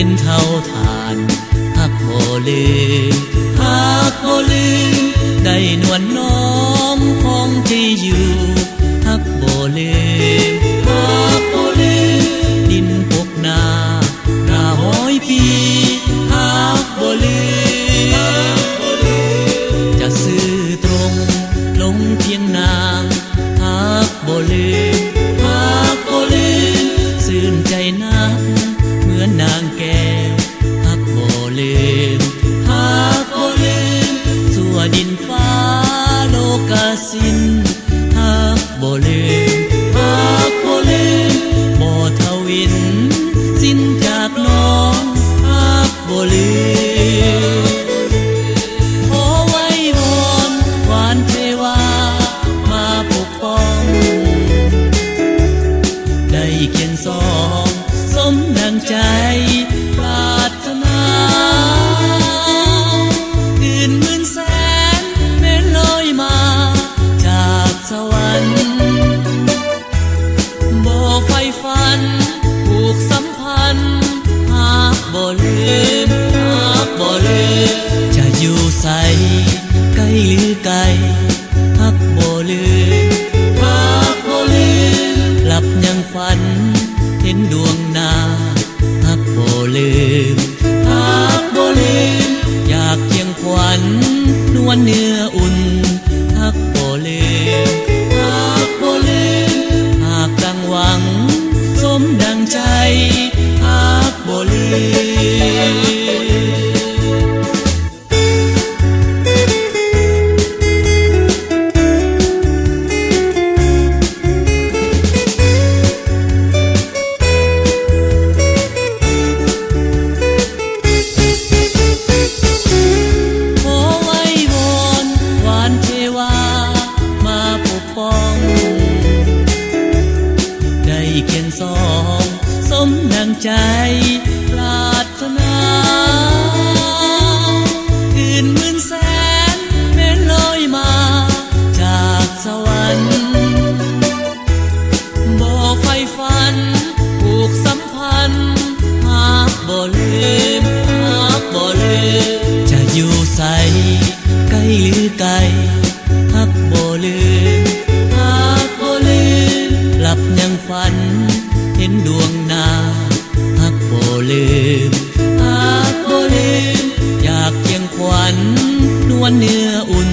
็นเท่าทานหักบ่ลืมหักบ่ลืมได้นวลน้อมของที่อยู่หักบ่ลืมหักบ่ลืมดินปกนาหน้าห้อยปีหักบ่ลืมจะซื้อตรงลงเพียงนางหากบ่ลืม ลืม หากบ่ลืมสั่วดินฟ้าโลกาสิ้น หากบ่ลืม หากบ่ลืมบ่ทวิน สิ้นจากน้อง หากบ่ลืมขอไว้วอนหวานเทวา มาปกป้อง ได้เขียนสองสมดังใจ บ่ลืมหากบ่ลืมจะอยู่ใสใกล้หรือไกลหากบ่ลืมหากบ่ลืมหลับยังฝัน เห็นดวงนาหากบ่ลืมหากบ่ลืมอยากเคียงขวัญนวลเนื้ออุ่นหากบ่ลืมหากบ่ลืมหากดังหวัง สมดังใจ มดังใจปรารถนาอื่นหมื่นแสนเม่ลอยมาจากสวรรค์บ่ไฟฟันผูกสัมพันธ์หากบ่ลืม ลืมอากบ่ลืม อยากเคียงขวัญนวลเนื้ออุ่น